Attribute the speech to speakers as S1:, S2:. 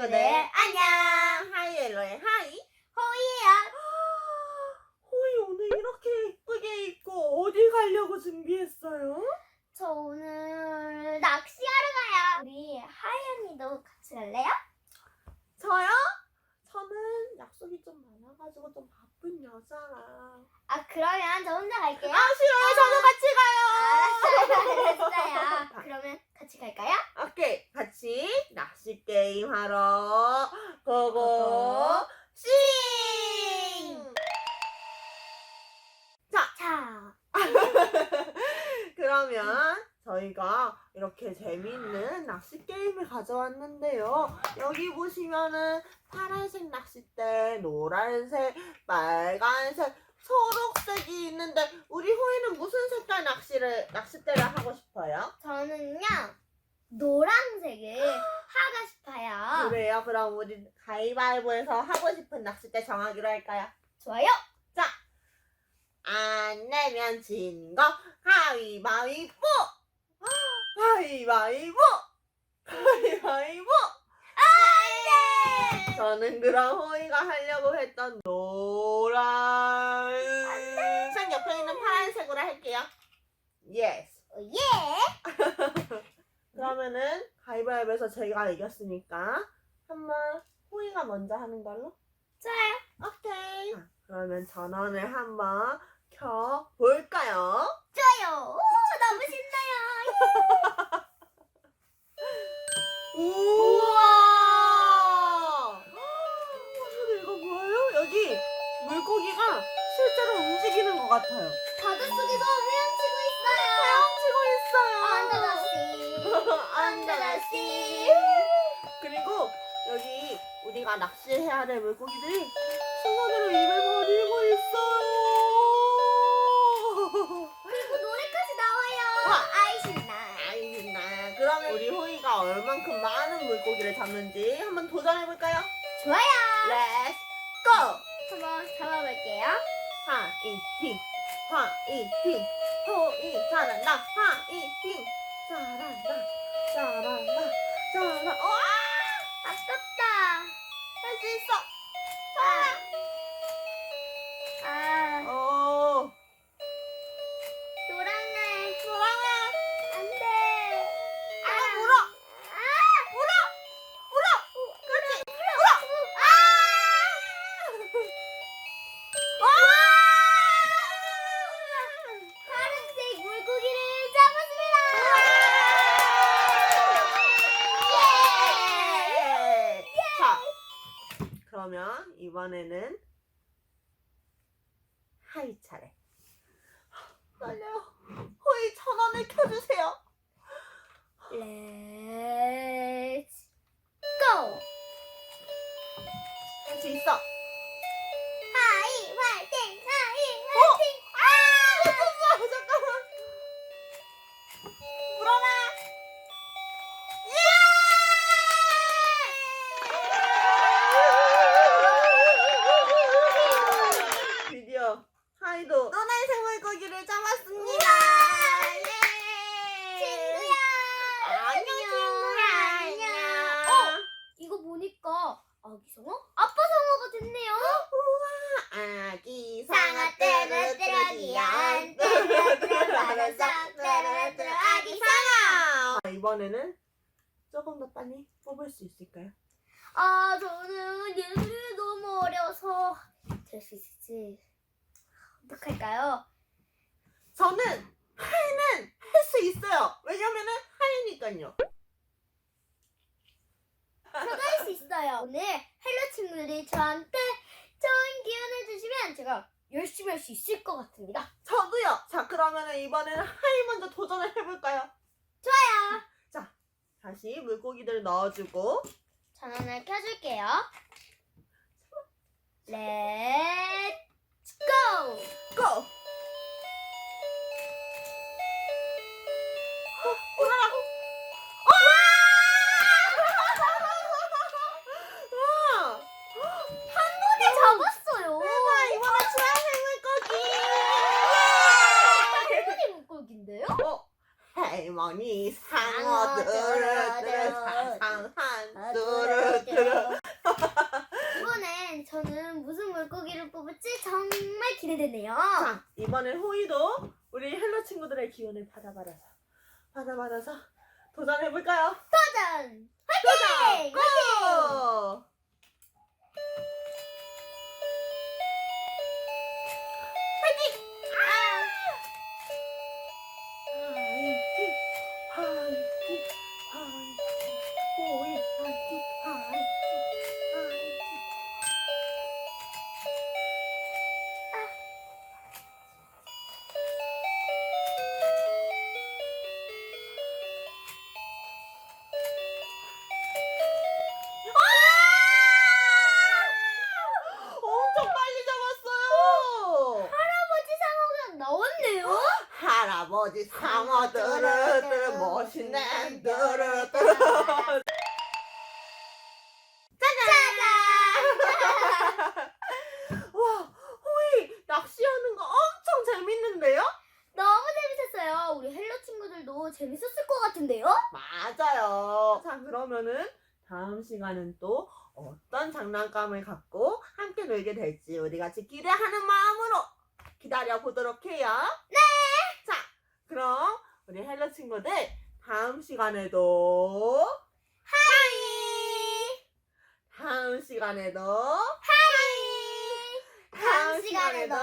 S1: 친구들 안녕 하이엘로의 하이
S2: 호이야.
S1: 호이 오늘 이렇게 예쁘게 입고 어디 가려고 준비했어요?
S2: 저 오늘 낚시하러 가요. 우리 하이 언니도 같이 갈래요?
S1: 저요? 저는 약속이 좀 많아가지고 좀 바쁜 여자라
S2: 아 그러면 저 혼자 갈게요.
S1: 아 싫어요 저도 같이 가요
S2: 알았어요. 알았어요. 그러면 같이 갈까요?
S1: 오케이 같이 낚시 게임 하러 고고 싱
S2: 자,
S1: 그러면 저희가 이렇게 재미있는 낚시 게임을 가져왔는데요. 여기 보시면은 파란색 낚싯대, 노란색, 빨간색, 초록색이 있는데 우리 호이는 무슨 색깔 낚시를 낚싯대를 하고 싶어요?
S2: 저는요 노란색을 하고 싶어요.
S1: 그래요. 그럼 우리 가위바위보에서 하고 싶은 낚싯대 정하기로 할까요?
S2: 좋아요.
S1: 안 내면 진 거 가위바위보! 가위바위보! 가위바위보!
S2: 안돼.
S1: 저는 그럼 호이가 하려고 했던 노란 색 옆에 있는 파란색으로 할게요. 예스.
S2: 예.
S1: 그러면은 가위바위보에서 제가 이겼으니까 한번 호이가 먼저 하는 걸로?
S2: 좋아요.
S1: 오케이. 자, 그러면 전원을 한번 켜 볼까요?
S2: 좋아요. 오, 너무 신나요.
S1: 우와! 근데 이거 뭐예요? 여기 물고기가 실제로 움직이는 것 같아요.
S2: 바닷속에서 헤엄치고 안다다씨.
S1: 그리고 여기 우리가 낚시해야 될 물고기들이 순간으로 입을 벌리고 있어요.
S2: 그리고 노래까지 나와요.
S1: 우와.
S2: 아이 신나.
S1: 아이 나 그러면 우리 호이가 얼만큼 많은 물고기를 잡는지 한번 도전해볼까요?
S2: 좋아요.
S1: Let's go!
S2: 한번 잡아볼게요.
S1: 하이팅 하이팅 호이 잘한다 하이팅 잘한다 잘한다 잘한다 와!
S2: 아깝다.
S1: 할 수 있어
S2: 아,
S1: 그러면 이번에는 하이 차례. 떨려요 드디어 하이도 노란색 물고기를 잡았습니다. 예!
S2: 친구야.
S1: 안녕 친구야. 안녕.
S2: 어? 이거 보니까 아기 상어? 아빠 상어가 됐네요.
S1: 우와, 아기
S2: 상어 뚜루뚜루기야. 뚜루뚜루뚜루뚜루 뚜루뚜루 아기 상어.
S1: 아, 이번에는 조금 더 빨리 뽑을 수 있을까요?
S2: 아 저는 얘들이 너무 어려서 될 수 있을지 어떡할까요?
S1: 저는 하이는 할 수 있어요. 왜냐면은 하이니까요.
S2: 저도 할 수 있어요. 오늘 헬로 친구들이 저한테 좋은 기운을 주시면 제가 열심히 할 수 있을 것 같습니다.
S1: 저도요. 자, 그러면은 이번에는 하이 먼저 도전을 해볼까요?
S2: 좋아요.
S1: 다시 물고기들 넣어주고.
S2: 전원을 켜줄게요. Let's go!
S1: 고! 어!
S2: 한 잡았어요.
S1: 이번에 주황색 물고기!
S2: 할머니 물고기인데요?
S1: 어? 할머니 상어 뚜루뚜루 상한 뚜루뚜루
S2: 이번엔 저는 무슨 물고기를 뽑을지 정말 기대되네요.
S1: 자, 이번엔 호이도 우리 헬로 친구들의 기운을 받아받아서 받아받아서 도전해볼까요?
S2: 도전! 화이팅!
S1: 고! 화이팅! 아버지 상어들은 멋있네 뚜루뚜루 와 호이 낚시하는 거 엄청 재밌는데요?
S2: 너무 재밌었어요. 우리 헬로 친구들도 재밌었을 것 같은데요?
S1: 맞아요 자 그러면은 다음 시간은 또 어떤 장난감을 갖고 함께 놀게 될지 우리 같이 기대하는 마음으로 기다려 보도록 해요 네! 자 그럼 우리 헬로 친구들 다음 시간에도
S2: 하이!
S1: 다음 시간에도
S2: 하이!
S1: 다음 시간에도